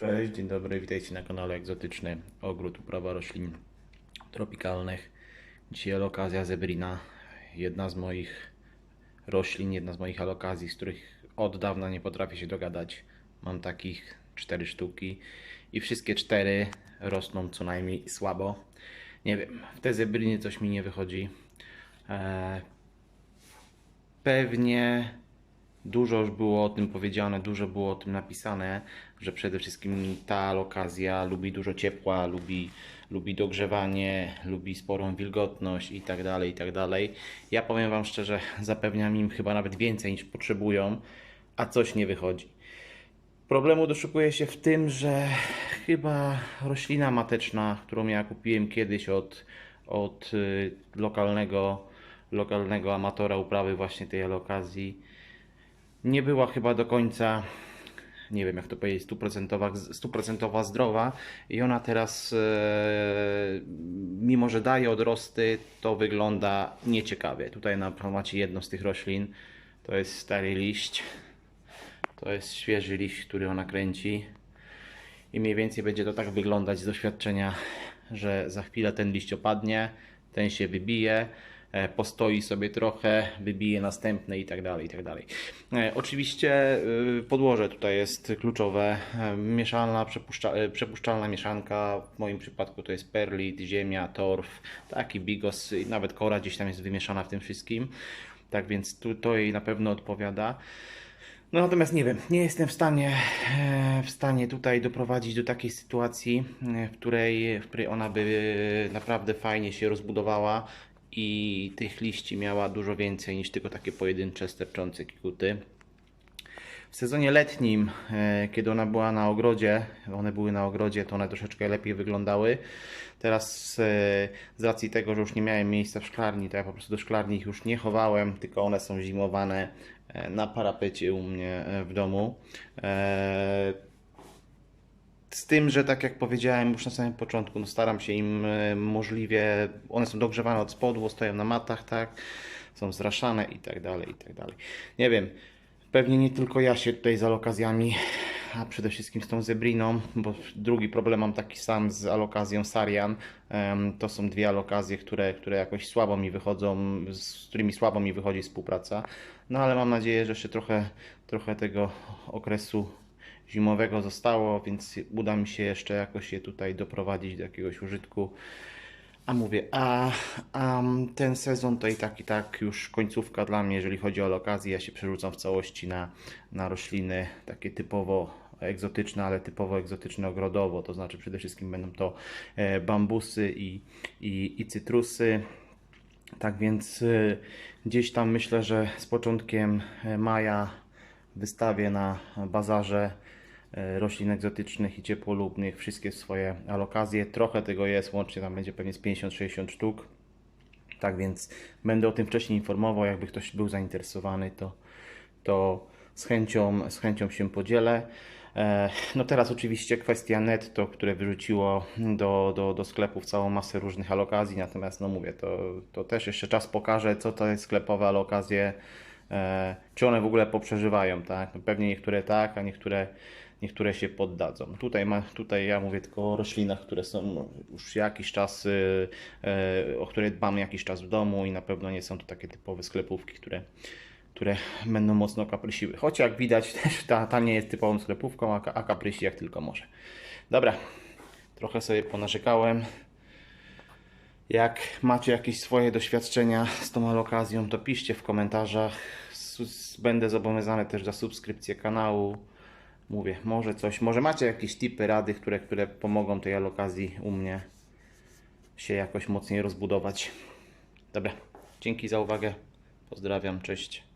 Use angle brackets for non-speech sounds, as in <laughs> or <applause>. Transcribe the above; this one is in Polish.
Cześć, dzień dobry, witajcie na kanale Egzotyczny Ogród Uprawa Roślin Tropikalnych. Dzisiaj alokazja zebrina, jedna z moich roślin, jedna z moich alokazji, z których od dawna nie potrafię się dogadać. Mam takich cztery sztuki i wszystkie cztery rosną co najmniej słabo. Nie wiem, w tej zebrinie coś mi nie wychodzi. Eee, Pewnie dużo już było o tym powiedziane, dużo było o tym napisane, że przede wszystkim ta lokazja lubi dużo ciepła, lubi, lubi dogrzewanie, lubi sporą wilgotność i tak dalej, i tak dalej. Ja powiem Wam szczerze, <laughs> zapewniam im chyba nawet więcej niż potrzebują, a coś nie wychodzi. Problemu doszukuje się w tym, że chyba roślina mateczna, którą ja kupiłem kiedyś od, od y, lokalnego, lokalnego amatora uprawy właśnie tej alokazji, nie była chyba do końca, nie wiem jak to powiedzieć, stuprocentowa, stuprocentowa zdrowa i ona teraz, e, mimo że daje odrosty, to wygląda nieciekawie. Tutaj na macie jedno z tych roślin, to jest stary liść, to jest świeży liść, który ona kręci i mniej więcej będzie to tak wyglądać z doświadczenia, że za chwilę ten liść opadnie, ten się wybije, postoi sobie trochę, wybije następny i tak dalej, i tak dalej. E, Oczywiście y, podłoże tutaj jest kluczowe, E, mieszalna, przepuszcza, e, przepuszczalna mieszanka, w moim przypadku to jest perlit, ziemia, torf, taki bigos, nawet kora gdzieś tam jest wymieszana w tym wszystkim, tak więc tu, to jej na pewno odpowiada. No natomiast nie wiem, nie jestem w stanie, e, w stanie tutaj doprowadzić do takiej sytuacji, e, w której, w której ona by naprawdę fajnie się rozbudowała i tych liści miała dużo więcej niż tylko takie pojedyncze sterczące kikuty. W sezonie letnim, e, kiedy ona była na ogrodzie, one były na ogrodzie, to one troszeczkę lepiej wyglądały. Teraz e, z racji tego, że już nie miałem miejsca w szklarni, to ja po prostu do szklarni ich już nie chowałem, tylko one są zimowane e, na parapecie u mnie w domu. Z tym, że tak jak powiedziałem już na samym początku, no staram się im e, możliwie, one są dogrzewane od spodu, stoją na matach, tak, są zraszane i tak dalej, i tak dalej. Nie wiem, pewnie nie tylko ja się tutaj z alokazjami, a przede wszystkim z tą zebriną, bo drugi problem mam taki sam z alokazją Sarian. To są dwie alokazje, które, które jakoś słabo mi wychodzą, z którymi słabo mi wychodzi współpraca. No ale mam nadzieję, że jeszcze trochę, trochę tego okresu zimowego zostało, więc uda mi się jeszcze jakoś je tutaj doprowadzić do jakiegoś użytku. A mówię, a, a ten sezon to i tak, i tak już końcówka dla mnie, jeżeli chodzi o okazję. Ja się przerzucam w całości na, na rośliny takie typowo egzotyczne, ale typowo egzotyczne ogrodowo. To znaczy przede wszystkim będą to e, bambusy i, i, i cytrusy. Tak więc y, gdzieś tam myślę, że z początkiem e, maja wystawię na bazarze e, roślin egzotycznych i ciepłolubnych wszystkie swoje alokazje. Trochę tego jest, łącznie tam będzie pewnie z 50-60 sztuk. Tak więc będę o tym wcześniej informował. Jakby ktoś był zainteresowany, to, to z, chęcią, z chęcią się podzielę. E, No teraz oczywiście kwestia netto, które wyrzuciło do, do, do sklepów całą masę różnych alokazji, natomiast no mówię, to, to też jeszcze czas pokaże, co to jest sklepowe alokazje, e, czy one w ogóle poprzeżywają, tak? No Pewnie niektóre tak, a niektóre, niektóre się poddadzą. Tutaj, ma, tutaj ja mówię tylko o roślinach, które są już jakiś czas, y, e, o które dbam jakiś czas w domu i na pewno nie są to takie typowe sklepówki, które które będą mocno kaprysiły. Choć jak widać, <laughs> też ta, ta nie jest typową sklepówką, a, a kaprysi jak tylko może. Dobra, trochę sobie ponarzekałem. Jak macie jakieś swoje doświadczenia z tą alokazją, to piszcie w komentarzach. Będę zobowiązany też za subskrypcję kanału. Mówię, może coś, może macie jakieś tipy, rady, które, które pomogą tej alokazji u mnie się jakoś mocniej rozbudować. Dobra, dzięki za uwagę. Pozdrawiam, cześć.